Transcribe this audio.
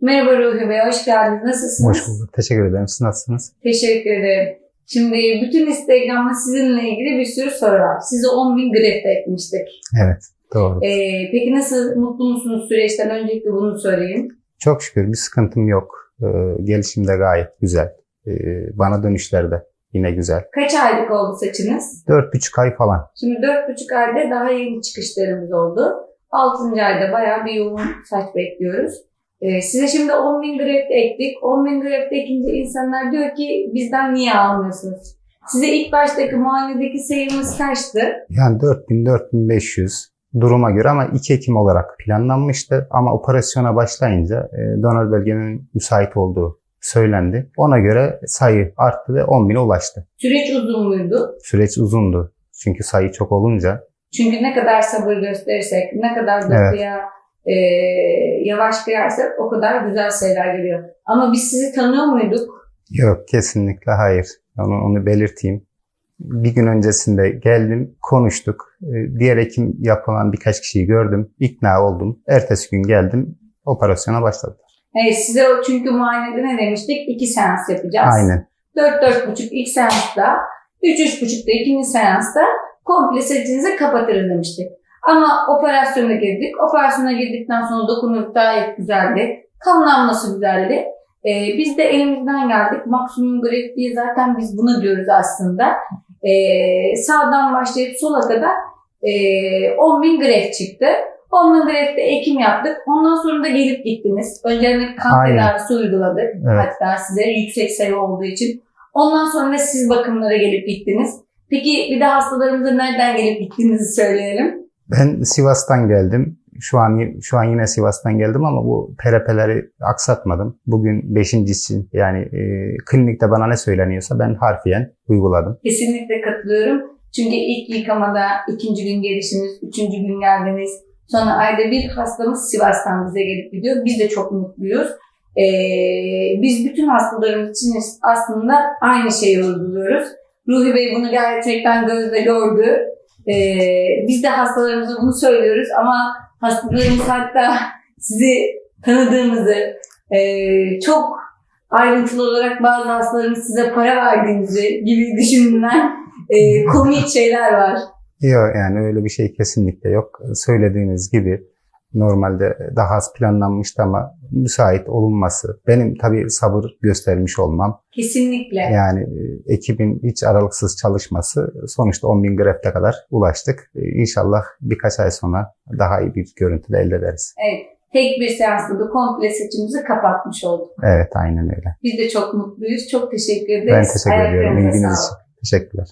Merhaba Ruhi Bey, hoş geldiniz. Nasılsınız? Hoş bulduk. Teşekkür ederim. Siz nasılsınız? Teşekkür ederim. Şimdi bütün Instagram'da sizinle ilgili bir sürü soru var. Size 10 bin greft etmiştik. Evet. Doğru. Ee, peki nasıl, mutlu musunuz süreçten? Öncelikle bunu sorayım. Çok şükür bir sıkıntım yok. Ee, gelişim de gayet güzel. Ee, bana dönüşler de yine güzel. Kaç aylık oldu saçınız? Dört buçuk ay falan. Şimdi 4,5 ayda daha yeni çıkışlarımız oldu. 6. ayda bayağı bir yoğun saç bekliyoruz. Ee, size şimdi 10 bin greft ektik. 10 bin greft ekince insanlar diyor ki bizden niye almıyorsunuz? Size ilk baştaki muayenedeki sayımız kaçtı? Yani 4000 4500 duruma göre ama 2 Ekim olarak planlanmıştı. Ama operasyona başlayınca e, donör bölgenin müsait olduğu söylendi. Ona göre sayı arttı ve 10 bine ulaştı. Süreç uzun muydu? Süreç uzundu. Çünkü sayı çok olunca Çünkü ne kadar sabır gösterirsek, ne kadar dokuya e, yavaş kıyarsak o kadar güzel şeyler geliyor. Ama biz sizi tanıyor muyduk? Yok kesinlikle hayır. Onu, onu belirteyim. Bir gün öncesinde geldim, konuştuk. Ee, Diğer hekim yapılan birkaç kişiyi gördüm, ikna oldum. Ertesi gün geldim, operasyona başladık. Evet, size o çünkü muayenede ne demiştik? İki seans yapacağız. Aynen. 4-4,5 ilk seansta, 3-3,5'da ikinci seansta komple saçınızı kapatırız demiştik. Ama operasyona girdik. Operasyona girdikten sonra dokunur gayet güzeldi. Kanlanması güzeldi. Ee, biz de elimizden geldik. Maksimum diye zaten biz buna diyoruz aslında. Ee, sağdan başlayıp sola kadar ee, 10 bin greft çıktı. 10 bin greftte ekim yaptık. Ondan sonra da gelip gittiniz. Önce kan Aynen. tedavisi uyguladık. Evet. Hatta size yüksek sayı olduğu için. Ondan sonra da siz bakımlara gelip gittiniz. Peki bir de hastalarımıza nereden gelip gittiğinizi söyleyelim. Ben Sivas'tan geldim. Şu an şu an yine Sivas'tan geldim ama bu PRP'leri aksatmadım. Bugün beşincisi yani e, klinikte bana ne söyleniyorsa ben harfiyen uyguladım. Kesinlikle katılıyorum. Çünkü ilk yıkamada ikinci gün gelişiniz, üçüncü gün geldiniz. Sonra ayda bir hastamız Sivas'tan bize gelip gidiyor. Biz de çok mutluyuz. Ee, biz bütün hastalarımız için aslında aynı şeyi uyguluyoruz. Ruhi Bey bunu gerçekten gözle gördü. Ee, biz de hastalarımıza bunu söylüyoruz ama hastalarımız hatta sizi tanıdığımızı, e, çok ayrıntılı olarak bazı hastalarımız size para verdiğinizi gibi düşünülen e, komik şeyler var. Yok yani öyle bir şey kesinlikle yok. Söylediğiniz gibi normalde daha az planlanmıştı ama müsait olunması. Benim tabii sabır göstermiş olmam. Kesinlikle. Yani e, ekibin hiç aralıksız çalışması sonuçta 10 bin grefte kadar ulaştık. E, İnşallah birkaç ay sonra daha iyi bir görüntü de elde ederiz. Evet. Tek bir seansla da komple saçımızı kapatmış olduk. Evet aynen öyle. Biz de çok mutluyuz. Çok teşekkür ederiz. Ben teşekkür ediyorum ilginiz için. Teşekkürler.